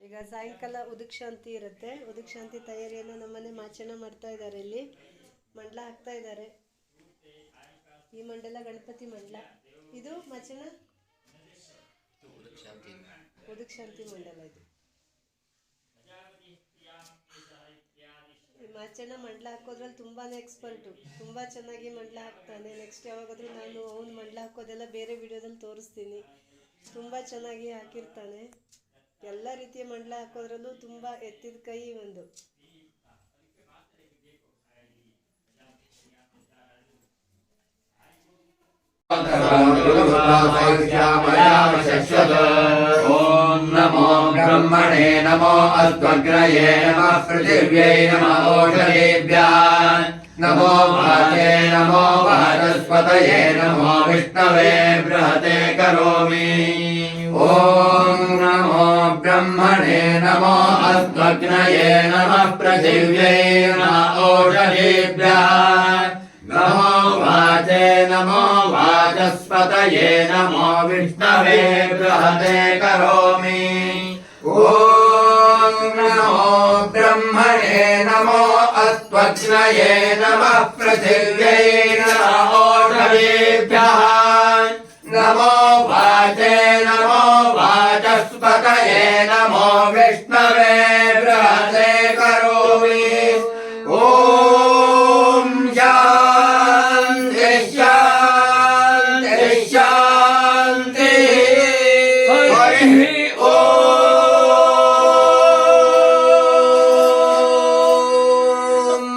ಈಗ ಸಾಯಂಕಾಲ ಉದುಕ್ಶಾಂತಿ ಇರುತ್ತೆ. ಉದಕ್ ಶಾಂತಿ ತಯಾರಿಯನ್ನು ನಮ್ಮನೆ ಮಾಚನ ಮಾಡ್ತಾ ಇದ್ದಾರೆ ಇಲ್ಲಿ. ಮಂಡಲ ಹಾಕ್ತಾ ಇದ್ದಾರೆ. ಈ ಮಂಡಲ ಗಣಪತಿ ಮಂಡಲ. ಇದು ಮಾಚನ? ಉದುಕ್ಶಾಂತಿ ಮಂಡಲ. ಇದು. ಈ ಮಾಚನ ಮಂಡಲ ಹಾಕೋದ್ರಲ್ಲಿ ತುಂಬಾನೇ ಎಕ್ಸ್ಪರ್ಟು ತುಂಬಾ ಚೆನ್ನಾಗಿ ಮಂಡಲ ಹಾಕ್ತಾನೆ. ನೆಕ್ಸ್ಟ್ ಯಾವಾಗಾದ್ರೂ ನಾನು ಅವ್ನು ಮಂಡಲ ಹಾಕೋದೆಲ್ಲ ಬೇರೆ ವಿಡಿಯೋದಲ್ಲಿ ತೋರಿಸ್ತೀನಿ. ತುಂಬಾ ಚೆನ್ನಾಗಿ ಹಾಕಿರ್ತಾನೆ. ಎಲ್ಲ ರೀತಿಯ ಮಂಡಲ ಹಾಕೋದ್ರಲ್ಲೂ ತುಂಬಾ ಎತ್ತಿದ ಕೈ ಒಂದು. ಓಂ ನಮೋ ಬ್ರಹ್ಮಣೇ ನಮೋ ಅಸ್ಮಗ್ರಯೇ ನಮಃ ಪೃಥಿವ್ಯೈ ನಮಃ ಓಷಧೇಭ್ಯ. नमो भाते नमो वाचस्पतये नमो विष्णवे बृहते करोमि ॐ नमो ब्रह्मणे नमो अस्त्वग्नये नमः पृथिव्यै नमः ओषधेभ्याम् नमो वाचे नमो वाचस्पतये नमो विष्णवे बृहते करोमि ॐ नमो ब्रह्मणे नमो अस्त्वग्नये नमः पृथिव्यै नमः ओषधेभ्यः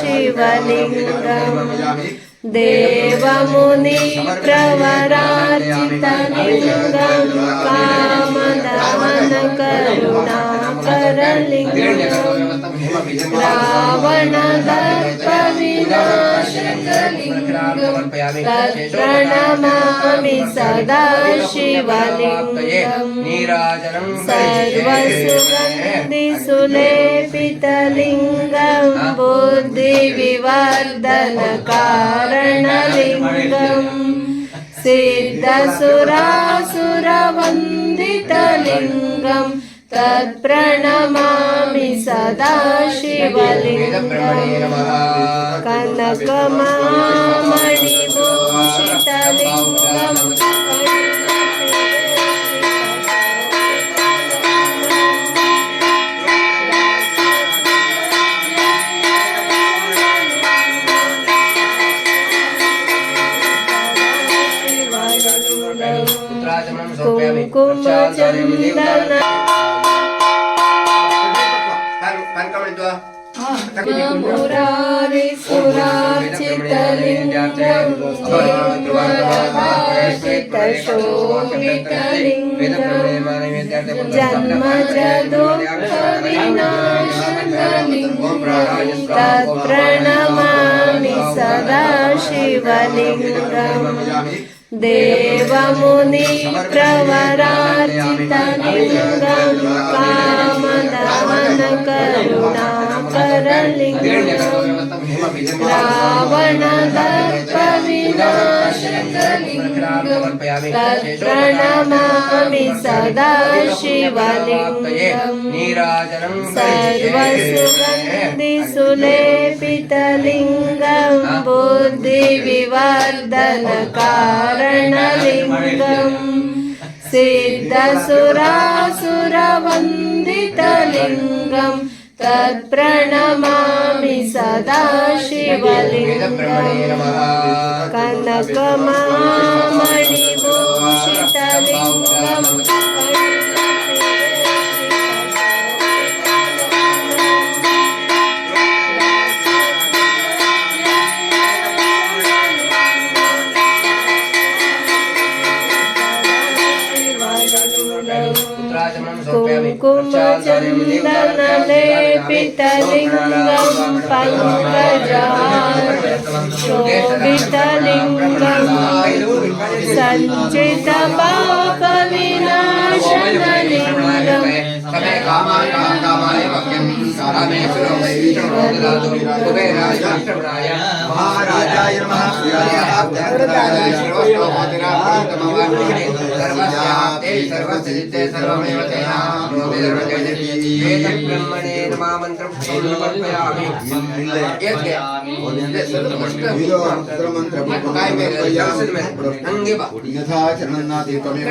శివలింగం. దేవముని ప్రవరాచితలింగం కామదవన కరుణాకరలింగం. प्रणमामि सदाशिवलिङ्गम् सर्वसुरन्ति सुलेपितलिङ्गं बुद्धिविवर्धनकारणलिङ्गम् सिद्धसुरासुरवन्दितलिङ्गम् तत् तत्प्रणमामि सदा शिवलिङ्गं कनकमामणिभूषितलिङ्गम् कुङ्कुमचन्दन तत्प्रणमामि सदा शिवलिङ्गम् देवमुनि प्रवरार्चितलिङ्गं कामदमन करुणाकरलिङ्गं रावणदर्प प्रणमामि सदा शिवलिङ्गम् सर्वसुगन्धिसुलेपितलिङ्गम्। बुद्धिविवर्धनकारणलिङ्गम्। सिद्धसुरासुरवन्दितलिङ्गम्। तत्प्रणमा सदाशिवलिङ्गं कनकमामणिभूषितलिङ्गम् चन्दनलेपितलिङ्गं पङ्कजालिङ्गं सञ्चितपापविना समे कामाय कामकामाय वाक्यं कारामे सुरोददातु कुबेराय अष्टभ्राय महाराजाय नमः सूर्याय शिरोष्टोमोतिरात्मवाणि सर्वस्याप्ते सर्वस्यजिते सर्वमेव तेना ब्रह्मणे नमः मन्त्रं समर्पयामि मंत्र अंगे बा अन्यथा चरणन्नाति त्वमेव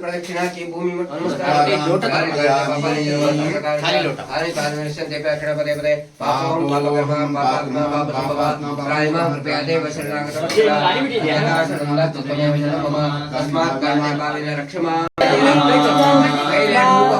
ಪ್ರದಕ್ಷಿಣಾಕಿ ಭೂಮಿ ಪದೇ ಪದೇ ತಸ್ಮಾತ್ ರಕ್ಷಮಾ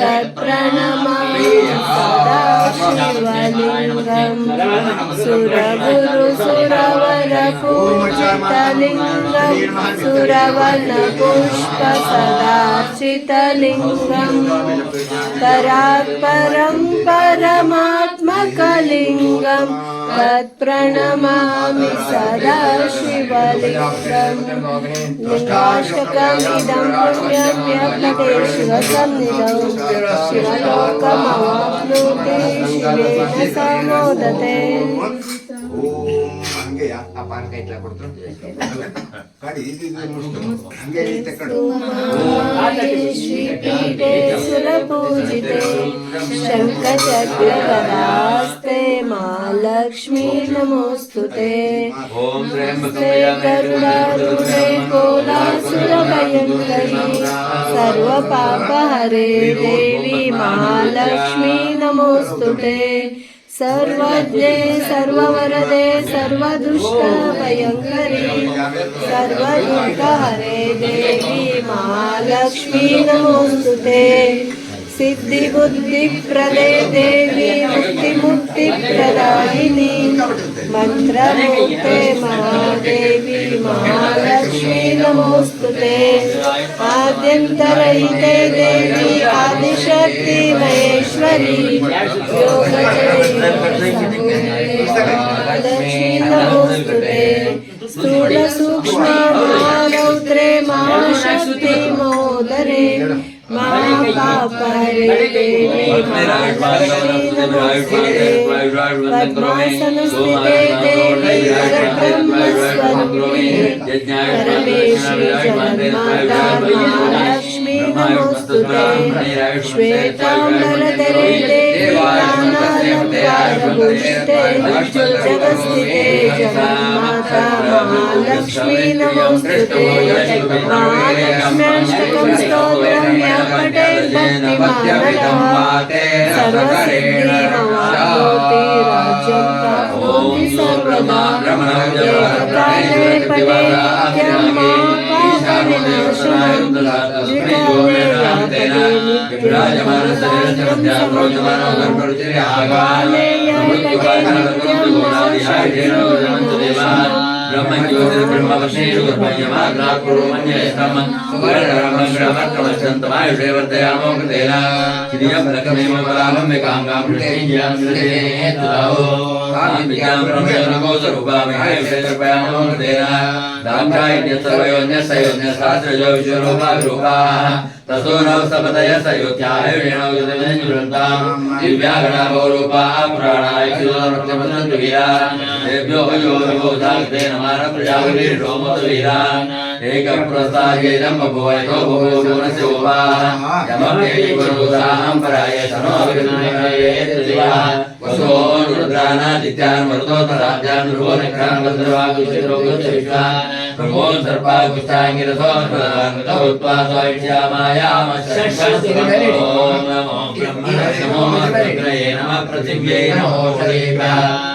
तत्प्रणमामि सुरवनपुष्प सुरगुरुसुरवरपूर्णलिङ्गं सुरवनपुष्पसदाचितलिङ्गं परात्परं परमात्मकलिङ्गं तत्प्रणमामि सदाशिवलिङ्गं लिङ्गाष्टकमिदं पुण्यव्यपदे शिवसंनि Oh. ಇದೆಯಾ ಆ ಪಾನಕ ಇಟ್ಲಾ ಕೊಡ್ತು ಕಾಡಿ ಇದು ಹಂಗೆ ತಕೊಂಡು ಶಂಕಚಕ್ರವರಾಸ್ತೆ ಮಾ ಲಕ್ಷ್ಮೀ ನಮೋಸ್ತುತೆ. ಓಂ ಕರುಣಾರುಣೆ ಕೋಲಾಸುರ ಭಯಂಕರಿ ಸರ್ವ ಪಾಪ ಹರೇ ದೇವಿ ಮಹಾಲಕ್ಷ್ಮೀ ನಮೋಸ್ತುತೆ. सर्वज्ञे सर्ववरदे सर्वदुष्टभयङ्करे सर्वदुःखहरे देवी महालक्ष्मी नमोऽस्तु ते। సిద్ధి బుద్ధి ప్రదే దేవి ముక్తి ముక్తి ప్రదాయిని. మంత్రముక్తే మహాదేవి మహాలక్ష్మి నమోస్తుతే. ఆద్యంతరైతే దేవి ఆదిశక్తి మహేశ్వరి. లక్ష్మి నమోస్తుతే. స్థూల సూక్ష్మ మహారౌత్రే మహాశక్తి మోదరే. माता पद्मासन स्थिते देवी परब्रह्म स्वरूपे परमेश्वरी जगन्माता नमोस्तुते श्वेताम्बरतरे देवानालङ्कारभूषिते जगत्स्थिते जगन्माता महालक्ष्मी नमोस्तुते महालक्ष्म्याष्टकं स्तोत्रं व्यापटे भक्तिमानः सर्वसिद्धिर्वाहोति पटे ्रह्मण्यमाग्राकुरुमन्यस्तमन्तमायुषेवर्धयामो कृतेन श्रियफलकमेव परामं मे काङ्गामृते ज्ञानं कृते दाम्भ्यायन्यसर्वयोन्यसयोन्यसात्रजो ततो नौ सपतय स योध्यायुरेणोदाम् दिव्यागणाभोरूपाः देव्यो यो विबोधाग्रे नमानप्रजागुरीरोमतु वीरा देवी महालक्ष्मी नमोऽस्तु ते सिद्धिबुद्धिप्रदे देवी मुक्तिमुक्तिप्रदायिनी मन्त्रमुक्ते महादेवी महालक्ष्मी नमोऽस्तु ते आद्यन्तरहिते देवी आदिशक्ति महेश्वरी योगजयी नमोऽस्तु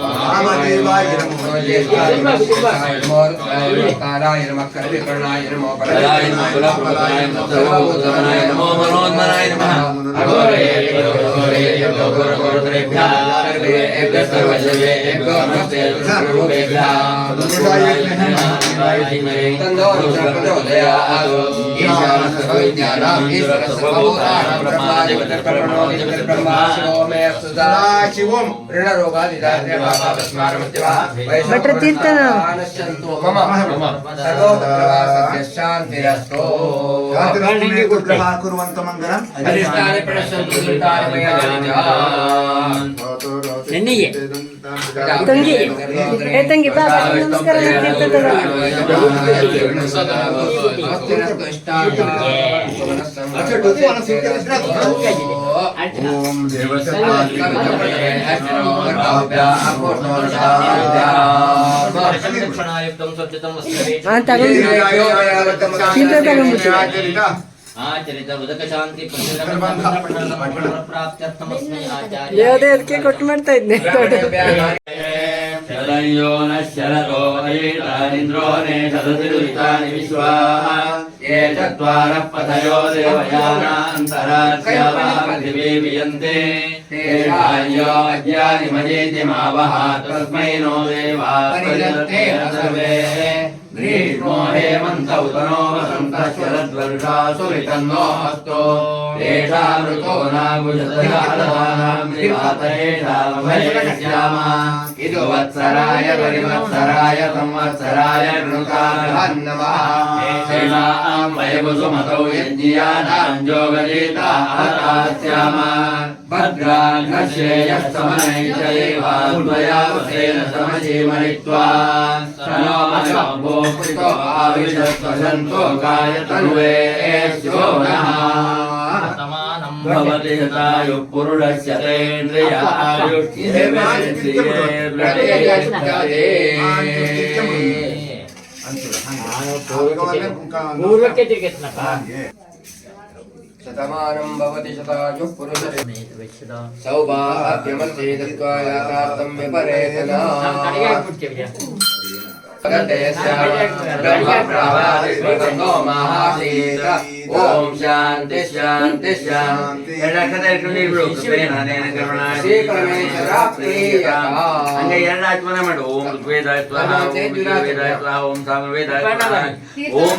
ராமதேவாய நமோ ஏகாராய நம கருணாய நமோ பரதாய நமோ பலாய நமோ சர்வபூதனாய நமோ மனோன்மனாய நம அகோரே அகோரே அகோர கோரேப்யா ஏக சர்வஜவே ஏக நமஸ்தே சர்வரூபேப்யா தந்தோ தந்தோ தயா ஆதோ भट्र कीर्तन कुर्वन्त मङ्गलम् अधिष्ठाने प्रणश्यन्तु ತಂಗಿ. ಏ ತಂಗಿ ಬಾ ನಮಸ್ಕಾರ ಓಂ ದೇವಸ್ಥಾನ ತಗೊಂಡು. ಶರಣ್ಯೋ ನ ಶರದೋ ಅಯೇತಾನಿಂದ್ರೋ ನೇ ಸದತಿ ದುರಿತಾನಿ ವಿಶ್ವಾ ಯೇ ಚತ್ವಾರ ಪಥಯೋ ದೇವಯಾನಾಂತರಾಸ್ಯಾವಾದಿವೇ ವಿಯಂತೆ ತೇಷಾಯ್ಯೋ ಅಜ್ಞಾನಿ ಮಜೇತಿ ಮಾವಹ ತಸ್ಮೈ ನೋ ದೇವಾ ಪರಿದತ್ತೆ ಸರ್ವೇ ಗ್ರೀಷ್ಮೋ ग्रीष्मो हेमन्त उतनो वसन्तश्चरद्वर्षा सुवितन्नो अस्तु एषा ऋतो नागुजतयानाम्रिवातयेषामभयश्यामा इदु वत्सराय परिवत्सराय संवत्सराय नृतान्नवां वयवसुमतौ यज्ञियानां जोगजीता हतास्याम भद्राघ्नश्रेयस्तमनैतयैवाद्वयावसेन समजीमनित्वा सनो ಭೋಕ್ತಿತೋ ಆವಿಶಸ್ವಸಂತೋ ಕಾಯತನ್ವೇ ಸ್ಯೋ ನಃ भवति हतायुः पुरुषस्य तेन्द्रिय ಪೂರ್ವಕ್ಕೆ ತಿರುಗಿಸ್ನಪ್ಪ शतमानं भवति शतायुः पुरुषस्य सौभाग्यमस्ति दत्त्वा याथार्थं विपरेतना महासीत ॐ शान्ति शान्ति शान्ति ಹಂಗೆ ಎರಡು ಆಚಮನ ಮಾಡು ಓಂ ಋಗ್ವೇದಾಯ ಸ್ವಾಹ ಓಂ ಯಜುರ್ವೇದಾಯ ಓಂ ಓಂ